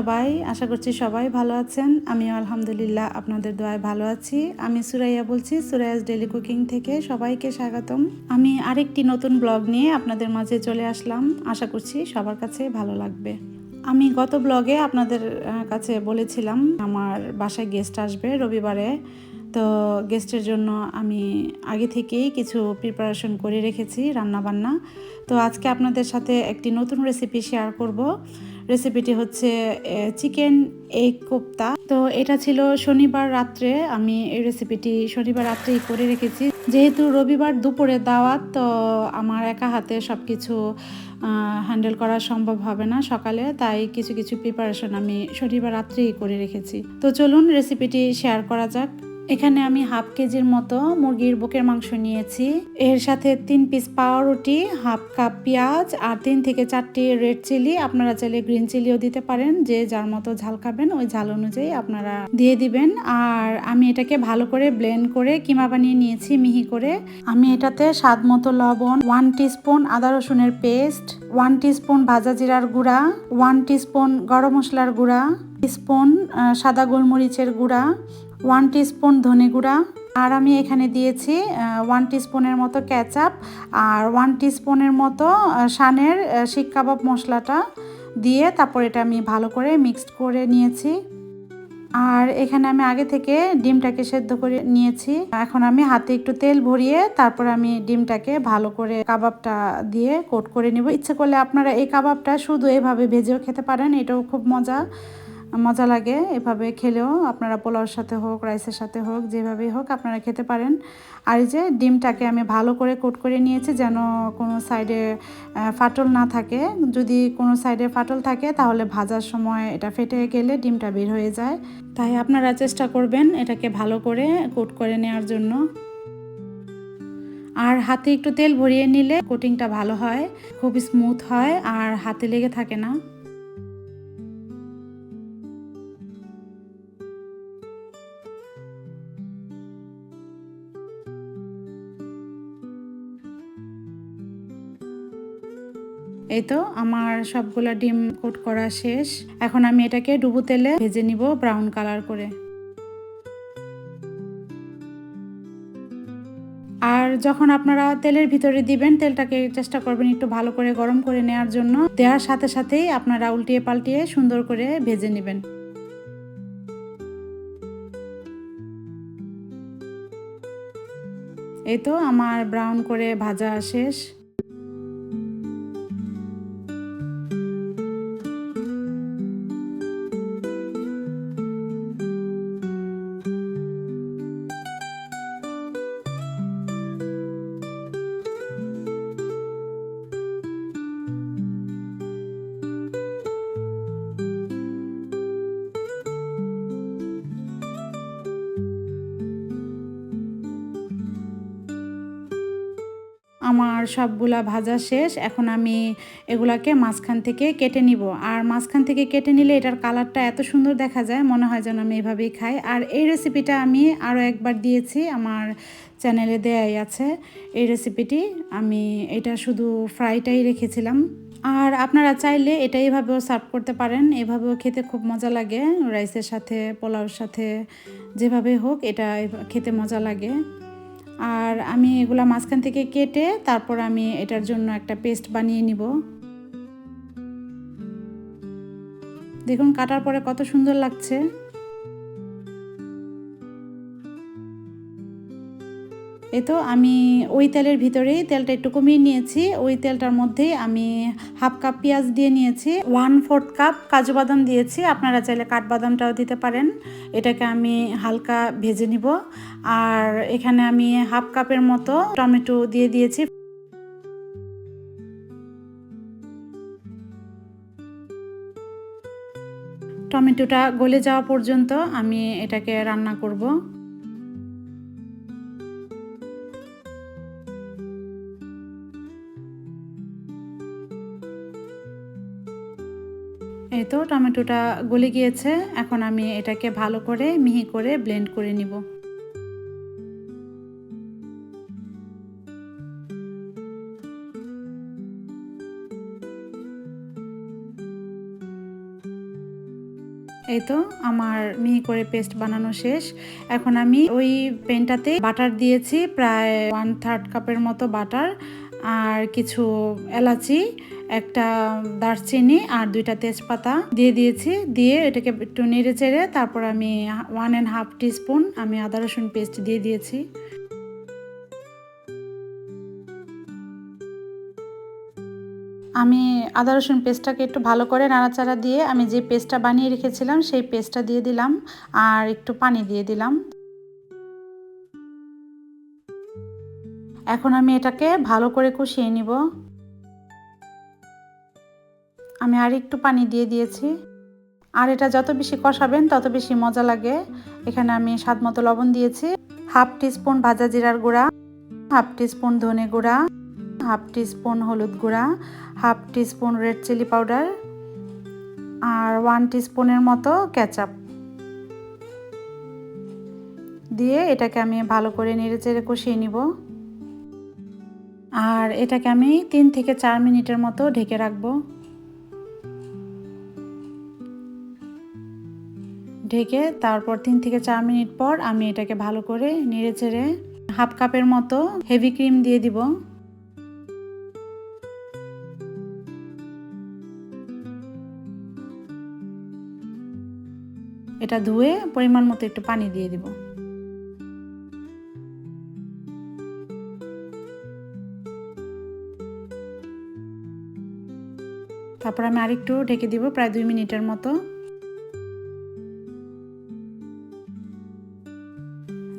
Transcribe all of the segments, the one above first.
সবাই, আশা করছি সবাই ভালো আছেন। আমিও আলহামদুলিল্লাহ আপনাদের দোয়ায় ভালো আছি। আমি সুরাইয়া বলছি, সুরাইয়াস ডেলি কুকিং থেকে সবাইকে স্বাগতম। আমি আরেকটি নতুন ব্লগ নিয়ে আপনাদের মাঝে চলে আসলাম। আশা করছি সবার কাছে ভালো লাগবে। আমি গত ব্লগে আপনাদের কাছে বলেছিলাম, আমার বাসায় গেস্ট আসবে রবিবারে। তো গেস্টের জন্য আমি আগে থেকেই কিছু প্রিপারেশন করে রেখেছি রান্নাবান্না। তো আজকে আপনাদের সাথে একটি নতুন রেসিপি শেয়ার করব। রেসিপিটি হচ্ছে চিকেন এগ কোপ্তা। তো এটা ছিল শনিবার রাত্রে, আমি এই রেসিপিটি শনিবার রাত্রেই করে রেখেছি। যেহেতু রবিবার দুপুরে দাওয়াত, তো আমার একা হাতে সব কিছু হ্যান্ডেল করা সম্ভব হবে না সকালে, তাই কিছু কিছু প্রিপারেশন আমি শনিবার রাত্রেই করে রেখেছি। তো চলুন রেসিপিটি শেয়ার করা যাক। এখানে আমি হাফ কেজির মতো মুরগির বুকের মাংস নিয়েছি। এর সাথে তিন পিস পাউরুটি, হাফ কাপ পেঁয়াজ আর তিন থেকে চারটি রেড চিলি আপনারা চাইলে গ্রিন চিলিও দিতে পারেন, যে যার মতো ঝাল খাবেন, ওই ঝাল অনুযায়ী আপনারা দিয়ে দিবেন। আর আমি এটাকে ভালো করে ব্লেন্ড করে কিমা বানিয়ে নিয়েছি মিহি করে। আমি এটাতে স্বাদ মতো লবণ ওয়ান টিস্পুন আদা রসুনের পেস্ট ওয়ান টিস্পুন ভাজা জিরার গুঁড়া ওয়ান টিস্পুন গরম মশলার গুঁড়া স্পুন সাদা গোলমরিচের গুঁড়া ওয়ান টিস্পুন ধনে গুঁড়া। আর আমি এখানে দিয়েছি ওয়ান টিস্পুনের মতো ক্যাচাপ আর ওয়ান টিস্পুনের মতো সানের শিক কাবাব মশলাটা দিয়ে তারপর এটা আমি ভালো করে মিক্সড করে নিয়েছি। আর এখানে আমি আগে থেকে ডিমটাকে সেদ্ধ করে নিয়েছি। এখন আমি হাতে একটু তেল ভরিয়ে তারপর আমি ডিমটাকে ভালো করে কাবাবটা দিয়ে কোট করে নিব। ইচ্ছে করলে আপনারা এই কাবাবটা শুধু এভাবে ভেজেও খেতে পারেন, এটাও খুব মজা। মজা লাগে, এভাবে খেলেও আপনারা পোলাওর সাথে হোক, রাইসের সাথে হোক, যেভাবেই হোক আপনারা খেতে পারেন। আর এই যে ডিমটাকে আমি ভালো করে কোট করে নিয়েছি যেন কোনো সাইডে ফাটল না থাকে। যদি কোনো সাইডে ফাটল থাকে তাহলে ভাজার সময় এটা ফেটে গেলে ডিমটা বের হয়ে যায়। তাই আপনারা চেষ্টা করবেন এটাকে ভালো করে কোট করে নেওয়ার জন্য। আর হাতে একটু তেল ভরিয়ে নিলে কোটিংটা ভালো হয়, খুব স্মুথ হয়, আর হাতে লেগে থাকে না। এই তো আমার সবগুলা ডিম কোট করা শেষ। এখন আমি এটাকে ডুবো তেলে ভেজে নিব ব্রাউন কালার করে। আর যখন আপনারা তেলের ভিতরে দিবেন, তেলটাকে চেষ্টা করবেন একটু ভালো করে গরম করে নেওয়ার জন্য। দেওয়ার সাথে সাথেই আপনারা উল্টিয়ে পাল্টিয়ে সুন্দর করে ভেজে নেবেন। এই তো আমার ব্রাউন করে ভাজা শেষ। আমার সবগুলা ভাজা শেষ। এখন আমি এগুলাকে মাঝখান থেকে কেটে নিব। আর মাঝখান থেকে কেটে নিলে এটার কালারটা এত সুন্দর দেখা যায়, মনে হয় যেন আমি এভাবেই খাই। আর এই রেসিপিটা আমি আরও একবার দিয়েছি, আমার চ্যানেলে দেয়াই আছে। এই রেসিপিটি আমি এটা শুধু ফ্রাইটাই রেখেছিলাম। আর আপনারা চাইলে এটা এভাবেও সার্ভ করতে পারেন, এভাবেও খেতে খুব মজা লাগে। রাইসের সাথে, পোলাওর সাথে, যেভাবে হোক, এটা খেতে মজা লাগে। আর আমি এগুলা মাঝখান থেকে কেটে তারপর আমি এটার জন্য একটা পেস্ট বানিয়ে নিব। দেখুন, কাটার পরে কত সুন্দর লাগছে। এই তো আমি ওই তেলের ভিতরেই তেলটা একটু কমিয়ে নিয়েছি। ওই তেলটার মধ্যেই আমি হাফ কাপ পেঁয়াজ দিয়ে নিয়েছি। ওয়ান ফোর্থ কাপ কাজু বাদাম দিয়েছি। আপনারা চাইলে কাঠবাদামটাও দিতে পারেন। এটাকে আমি হালকা ভেজে নিব। আর এখানে আমি হাফ কাপের মতো টমেটো দিয়ে দিয়েছি। টমেটোটা গলে যাওয়া পর্যন্ত আমি এটাকে রান্না করব। তো টমেটোটা গলে গিয়েছে। এখন আমি এটাকে ভালো করে মিহি করে ব্লেন্ড করে নিব। এই তো আমার মিহি করে পেস্ট বানানো শেষ। এখন আমি ওই পেনটাতে বাটার দিয়েছি, প্রায় ওয়ান থার্ড কাপের মতো বাটার আর কিছু এলাচি একটা দারচিনি আর দুইটা তেজপাতা দিয়ে দিয়েছি। দিয়ে এটাকে একটু নেড়ে চেড়ে তারপর আমি ওয়ান অ্যান্ড হাফ টিস্পুন আমি আদা রসুন পেস্ট দিয়ে দিয়েছি। আমি আদা রসুন পেস্টটাকে একটু ভালো করে নাড়াচাড়া দিয়ে আমি যে পেস্টটা বানিয়ে রেখেছিলাম সেই পেস্টটা দিয়ে দিলাম আর একটু পানি দিয়ে দিলাম। এখন আমি এটাকে ভালো করে কষিয়ে নিব। আমি আর একটু পানি দিয়ে দিয়েছি। আর এটা যত বেশি কষাবেন, তত বেশি মজা লাগে। এখানে আমি স্বাদ মতো লবণ দিয়েছি। হাফ টিস্পুন ভাজা জিরার গুঁড়া, হাফ টিস্পুন ধনে গুঁড়া, হাফ টিস্পুন হলুদ গুঁড়া, half teaspoon red chilli powder আর ওয়ান টিস্পুনের মতো ক্যাচাপ দিয়ে এটাকে আমি ভালো করে নেড়ে চেড়ে কষিয়ে নিব। আর এটাকে আমি তিন থেকে চার মিনিটের মতো ঢেকে রাখব। ঢেকে তারপর তিন থেকে চার মিনিট পর আমি এটাকে ভালো করে নেড়ে চেড়ে হাফ কাপের মতো হেভি ক্রিম দিয়ে দিব। এটা ধুয়ে পরিমাণ মতো একটু পানি দিয়ে দিব। তারপর আমি আরেকটু ঢেকে দিব প্রায় দুই মিনিটের মতো।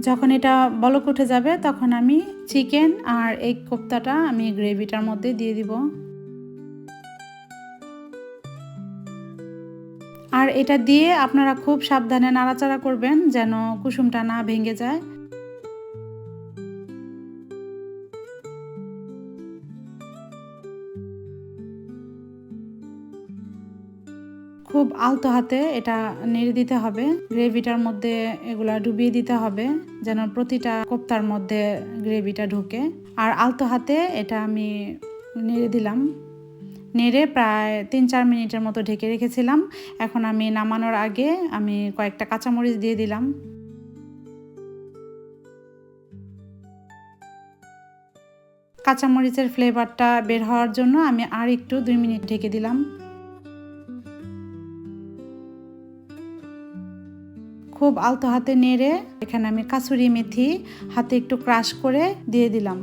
যখন এটা বলক উঠে যাবে, তখন আমি চিকেন আর এই কোপ্তাটা আমি গ্রেভিটার মধ্যে দিয়ে দিব। আর এটা দিয়ে আপনারা খুব সাবধানে নাড়াচাড়া করবেন যেন কুসুমটা না ভেঙে যায়। খুব আলতো হাতে এটা নেড়ে দিতে হবে। গ্রেভিটার মধ্যে এগুলা ডুবিয়ে দিতে হবে যেন প্রতিটা কোপ্তার মধ্যে গ্রেভিটা ঢুকে। আর আলতো হাতে এটা আমি নেড়ে দিলাম। নেড়ে প্রায় তিন চার মিনিটের মতো ঢেকে রেখেছিলাম। এখন আমি নামানোর আগে আমি কয়েকটা কাঁচামরিচ দিয়ে দিলাম। কাঁচামরিচের ফ্লেভারটা বের হওয়ার জন্য আমি আর একটু দুই মিনিট ঢেকে দিলাম। খুব আলতো হাতে নেড়ে এখানে আমি কাসুরি মেথি হাতে একটু ক্রাশ করে দিয়ে দিলাম।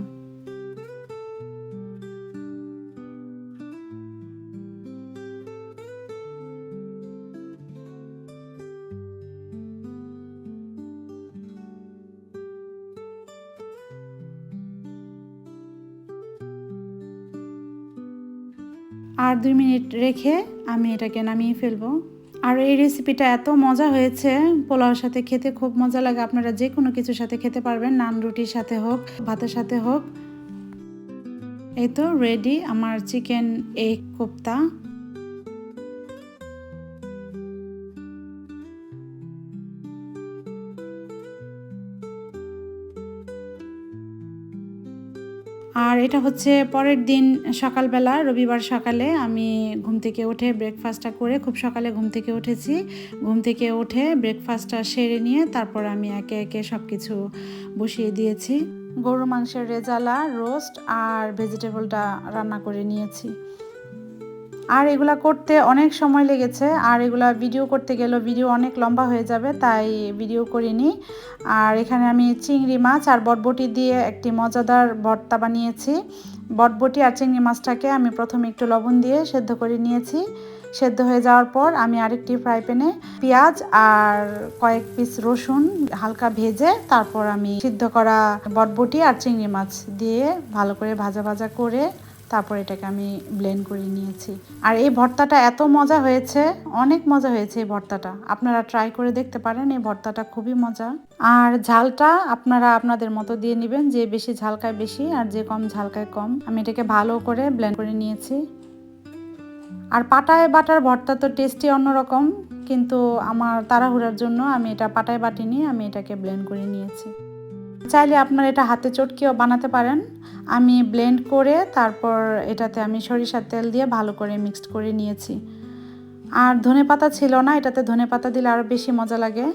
আর দুই মিনিট রেখে আমি এটাকে নামিয়ে ফেলব। আর এই রেসিপিটা এত মজা হয়েছে। পোলাওর সাথে খেতে খুব মজা লাগে। আপনারা যে কোনো কিছুর সাথে খেতে পারবেন। নান রুটির সাথে হোক, ভাতের সাথে হোক। এই তো রেডি আমার চিকেন এগ কোপ্তা। আর এটা হচ্ছে পরের দিন সকালবেলা, রবিবার সকালে আমি ঘুম থেকে উঠে ব্রেকফাস্টটা করে খুব সকালে ঘুম থেকে উঠেছি। ঘুম থেকে উঠে ব্রেকফাস্টটা সেরে নিয়ে তারপর আমি একে একে সব কিছু বসিয়ে দিয়েছি। গরু, মাংসের রেজালা রোস্ট আর ভেজিটেবলটা রান্না করে নিয়েছি। আর এগুলা করতে অনেক সময় লেগেছে, আর এগুলা ভিডিও করতে গেলেও ভিডিও অনেক লম্বা হয়ে যাবে, তাই ভিডিও করিনি। আর এখানে আমি চিংড়ি মাছ আর বটবটি দিয়ে একটি মজাদার ভর্তা বানিয়েছি। বটবটি আর চিংড়ি মাছটাকে আমি প্রথমে একটু লবণ দিয়ে সেদ্ধ করে নিয়েছি। সেদ্ধ হয়ে যাওয়ার পর আমি আরেকটি ফ্রাই প্যানে পেঁয়াজ আর কয়েক পিস রসুন হালকা ভেজে তারপর আমি সিদ্ধ করা বটবটি আর চিংড়ি মাছ দিয়ে ভালো করে ভাজা ভাজা করে তারপর এটাকে আমি ব্লেন্ড করে নিয়েছি। আর এই ভর্তাটা এত মজা হয়েছে, অনেক মজা হয়েছে এই ভর্তাটা। আপনারা ট্রাই করে দেখতে পারেন, এই ভর্তাটা খুবই মজা। আর ঝালটা আপনারা আপনাদের মতো দিয়ে নেবেন, যে বেশি ঝালকায় বেশি আর যে কম ঝালকায় কম। আমি এটাকে ভালো করে ব্লেন্ড করে নিয়েছি। আর পাটায় বাটার ভর্তা তো টেস্টি অন্যরকম, কিন্তু আমার তাড়াহুড়ার জন্য আমি এটা পাটায় বাটিনি, আমি এটাকে ব্লেন্ড করে নিয়েছি। চাইলে আপনারা এটা হাতে চটকিও বানাতে পারেন। আমি ব্লেন্ড করে তারপর এটাতে আমি সরিষার তেল দিয়ে ভালো করে মিক্সড করে নিয়েছি। আর ধনে পাতা ছিল না, এটাতে ধনে পাতা দিলে আরও বেশি মজা লাগে।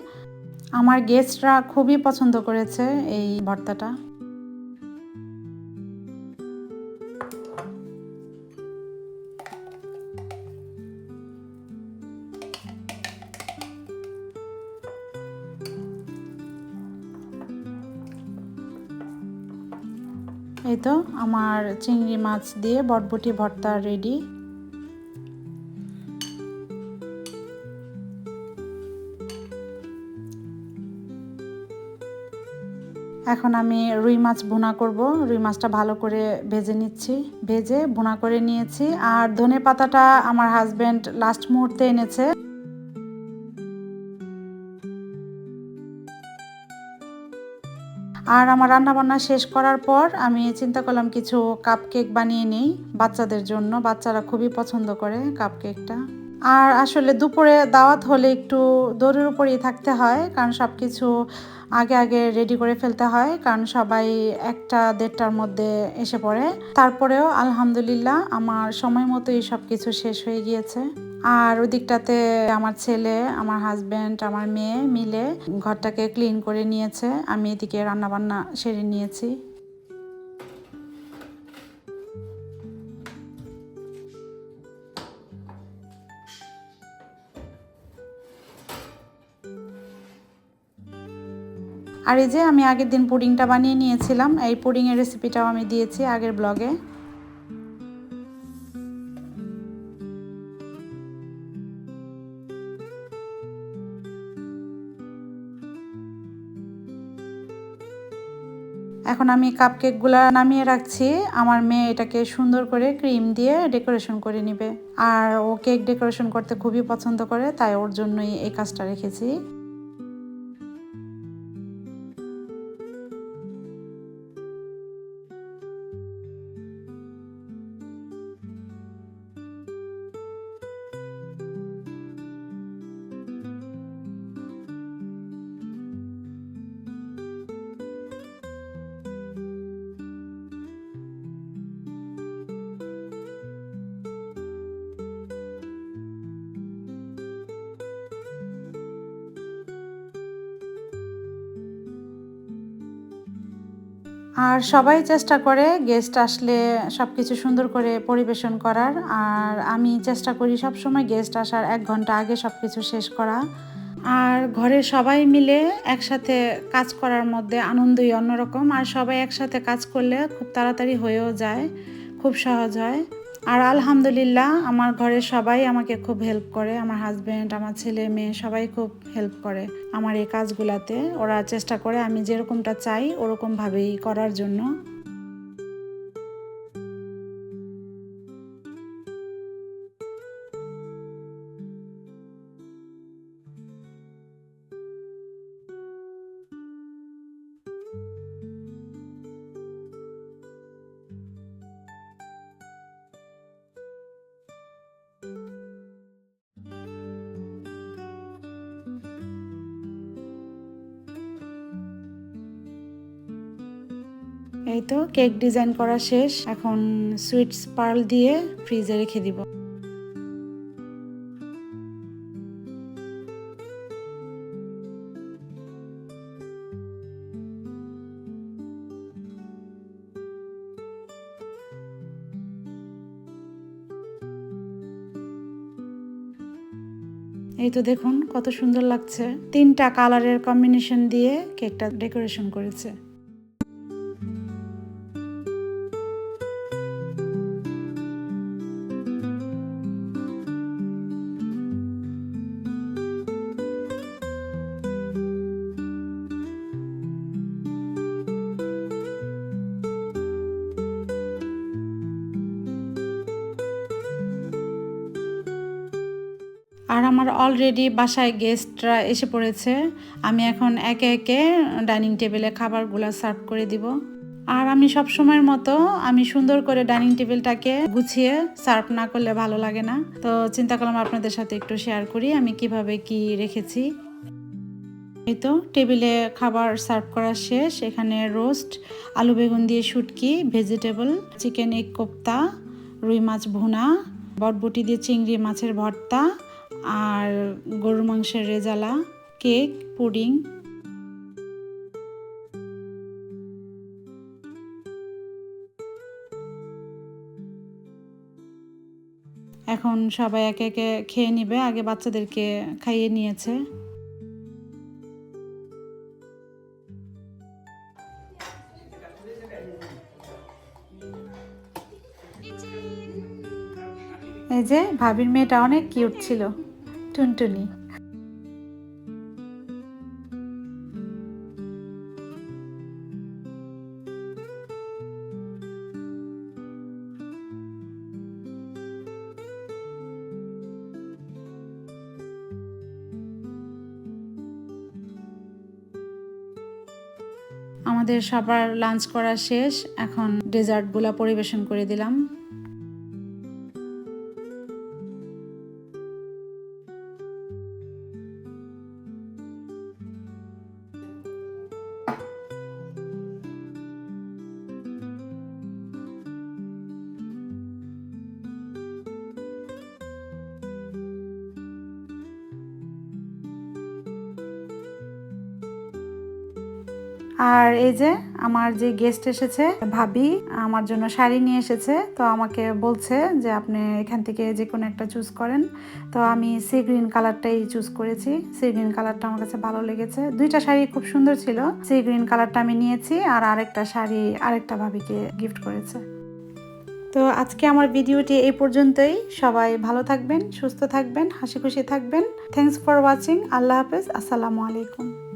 আমার গেস্টরা খুবই পছন্দ করেছে এই ভর্তাটা। তো আমার চিংড়ি মাছ দিয়ে বটবটি ভর্তা রেডি এখন আমি রুই মাছ ভুনা করব। রুই মাছটা ভালো করে ভেজে নিচ্ছি। ভেজে ভুনা করে নিয়েছি। আর ধনে পাতাটা আমার হাজব্যান্ড লাস্ট মুহূর্তে এনেছে। আর আমার রান্না বান্না শেষ করার পর আমি চিন্তা করলাম কিছু কাপ কেক বানিয়ে নিই, বাচ্চাদের জন্য। বাচ্চারা খুবই পছন্দ করে কাপ কেকটা আর আসলে দুপুরে দাওয়াত হলে একটু দৌড়ের উপরেই থাকতে হয়, কারণ সব কিছু আগে আগে রেডি করে ফেলতে হয়, কারণ সবাই একটা দেড়টার মধ্যে এসে পড়ে। তারপরেও আলহামদুলিল্লাহ, আমার সময় মতোই সব কিছু শেষ হয়ে গিয়েছে। আর ওদিকটাতে আমার ছেলে, আমার হাজব্যান্ড আমার মেয়ে মিলে ঘরটাকে ক্লিন করে নিয়েছে। আমি এদিকে রান্নাবান্না সেরে নিয়েছি। আর এই যে আমি আগের দিন পুডিংটা বানিয়ে নিয়েছিলাম, এই পুডিংয়ের রেসিপিটাও আমি দিয়েছি আগের ব্লগে এখন আমি কাপকেকগুলো নামিয়ে রাখছি। আমার মেয়ে এটাকে সুন্দর করে ক্রিম দিয়ে ডেকোরেশন করে নিবে। আর ও কেক ডেকোরেশন করতে খুবই পছন্দ করে, তাই ওর জন্যই এই কাজটা রেখেছি। আর সবাই চেষ্টা করে গেস্ট আসলে সব কিছু সুন্দর করে পরিবেশন করার। আর আমি চেষ্টা করি সব সময় গেস্ট আসার, এক ঘণ্টা আগে সব কিছু শেষ করা। আর ঘরে সবাই মিলে একসাথে কাজ করার মধ্যে আনন্দই অন্যরকম। আর সবাই একসাথে কাজ করলে খুব তাড়াতাড়ি হয়েও যায়, খুব সহজ হয়। আর আলহামদুলিল্লাহ, আমার ঘরে সবাই আমাকে খুব হেল্প করে। আমার হাজব্যান্ড আমার ছেলে, মেয়ে সবাই খুব হেল্প করে আমার এই কাজগুলাতে। ওরা চেষ্টা করে আমি যেরকমটা চাই ওরকমভাবেই করার জন্য। কেক ডিজাইন করা শেষ। এখন সুইটস পার্ল দিয়ে ফ্রিজে রেখে দিব। এই তো দেখুন কত সুন্দর লাগছে। তিনটা কালারের কম্বিনেশন দিয়ে কেকটা ডেকোরেশন করেছে। আর আমার অলরেডি বাসায় গেস্টরা এসে পড়েছে। আমি এখন একে একে ডাইনিং টেবিলে খাবারগুলো সার্ভ করে দিব। আর আমি সব সময়ের মতো আমি সুন্দর করে ডাইনিং টেবিলটাকে গুছিয়ে সার্ভ না করলে ভালো লাগে না। তো চিন্তা করলাম আপনাদের সাথে একটু শেয়ার করি আমি কীভাবে কি রেখেছি। এই তো টেবিলে খাবার সার্ভ করা শেষ। এখানে রোস্ট আলু বেগুন দিয়ে শুটকি ভেজিটেবল চিকেন এগ কোপ্তা, রুই মাছ ভুনা, বটবটি দিয়ে চিংড়ি মাছের ভর্তা আর গরুর মাংসের রেজালা, কেক, পুডিং। এখন সবাই একে একে খেয়ে নিবে, আগে বাচ্চাদেরকে খাইয়ে নিয়েছে। এই যে, ভাবির মেয়েটা অনেক কিউট ছিল। টুনটুনি। আমাদের সবার লাঞ্চ করা শেষ এখন ডেজার্টগুলো পরিবেশন করে দিলাম। আর এই যে আমার যে গেস্ট এসেছে, ভাবি আমার জন্য শাড়ি নিয়ে এসেছে, তো আমাকে বলছে যে আপনি এখান থেকে যে কোনো একটা চুজ করেন। তো আমি সি গ্রিন কালারটাই চুজ করেছি। সি গ্রিন কালারটা আমার কাছে ভালো লেগেছে। দুইটা শাড়ি খুব সুন্দর ছিল। সি গ্রিন কালারটা আমি নিয়েছি আর আরেকটা শাড়ি আরেকটা ভাবিকে গিফট করেছে। তো আজকে আমার ভিডিওটি এই পর্যন্তই। সবাই ভালো থাকবেন, সুস্থ থাকবেন, হাসি খুশি থাকবেন। থ্যাংকস ফর ওয়াচিং আল্লাহ হাফেজ। আসসালামু আলাইকুম।